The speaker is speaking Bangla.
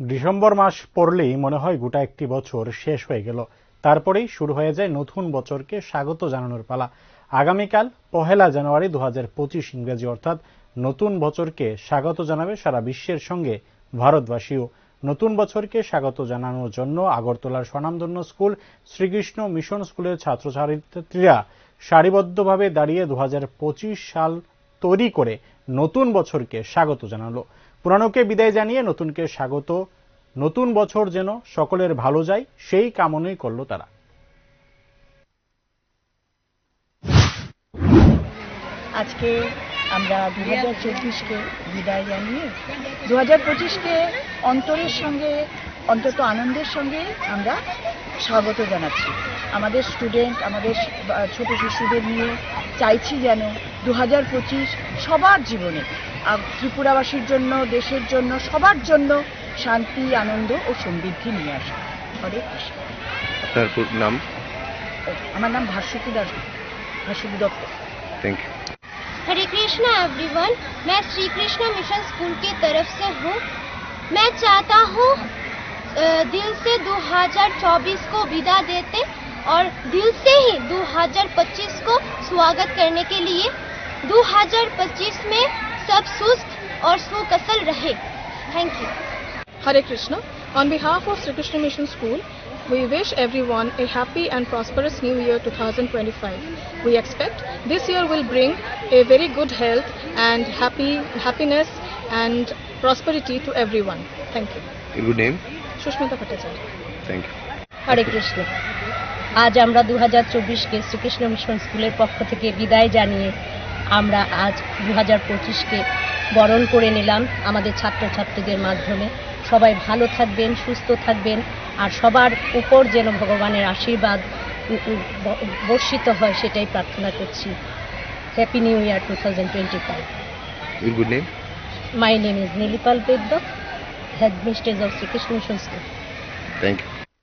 ডিসেম্বর মাস পড়লেই মনে হয় গোটা একটি বছর শেষ হয়ে গেল। তারপরেই শুরু হয়ে যায় নতুন বছরকে স্বাগত জানানোর পালা। আগামীকাল পহেলা জানুয়ারি দু হাজার পঁচিশ ইংরেজি অর্থাৎ নতুন বছরকে স্বাগত জানাবে সারা বিশ্বের সঙ্গে ভারতবাসীও। নতুন বছরকে স্বাগত জানানোর জন্য আগরতলার স্বনামধন্য স্কুল, শ্রীকৃষ্ণ মিশন স্কুলের ছাত্রছাত্রীরা সারিবদ্ধভাবে দাঁড়িয়ে দু হাজার পঁচিশ সাল তৈরি করে নতুন বছরকে স্বাগত জানালো। পুরানোকে বিদায় জানিয়ে নতুনকে স্বাগত। নতুন বছর যেন সকলের ভালো যায়, সেই কামনাই করল তারা। আজকে আমরা দু হাজার চব্বিশকে বিদায় জানিয়ে দু হাজার পঁচিশকে অন্তরের সঙ্গে, অন্তত আনন্দের সঙ্গে আমরা স্বাগত জানাচ্ছি। আমাদের স্টুডেন্ট আমাদের ছোট শিশুদের নিয়ে চাইছি যেন দু হাজার পঁচিশ সবার জীবনে ত্রিপুরাবাসীর জন্য দেশের জন্য সবার জন্য শান্তি আনন্দ ও সমৃদ্ধি নিয়ে আসে হরে কৃষ্ণ আপনার পুরো নাম আমার নাম Bhaswati Das Bhaswati Dutta thank you Hare Krishna everyone मैं श्री कृष्ण मिशन स्कूल की तरफ से हूँ मैं चाहता हूँ अ, दिल से 2024 को विदा देते और दिल से ही 2025 को स्वागत करने के लिए 2025 में सब सुस्त और सुकसल रहे thank you Hare Krishna. On behalf of Sri Krishna Mission School, we wish everyone a happy and prosperous New Year 2025. We expect this year will bring a very good health and happy happiness and prosperity to everyone. Thank you. Good name Shushmita Bhattacharya. Thank you Hare Krishna আজ আমরা দু হাজার চব্বিশকে শ্রীকৃষ্ণ মিশন স্কুলের পক্ষ থেকে বিদায় জানিয়ে আমরা আজ দু হাজার পঁচিশকে বরণ করে নিলাম আমাদের ছাত্রছাত্রীদের মাধ্যমে। সবাই ভালো থাকবেন সুস্থ থাকবেন আর সবার উপর যেন ভগবানের আশীর্বাদ বর্ষিত হয় সেটাই প্রার্থনা করছি। Happy new year two thousand twenty five good name my name is Nilipal Baidya headmistress of Srikrishna school thank you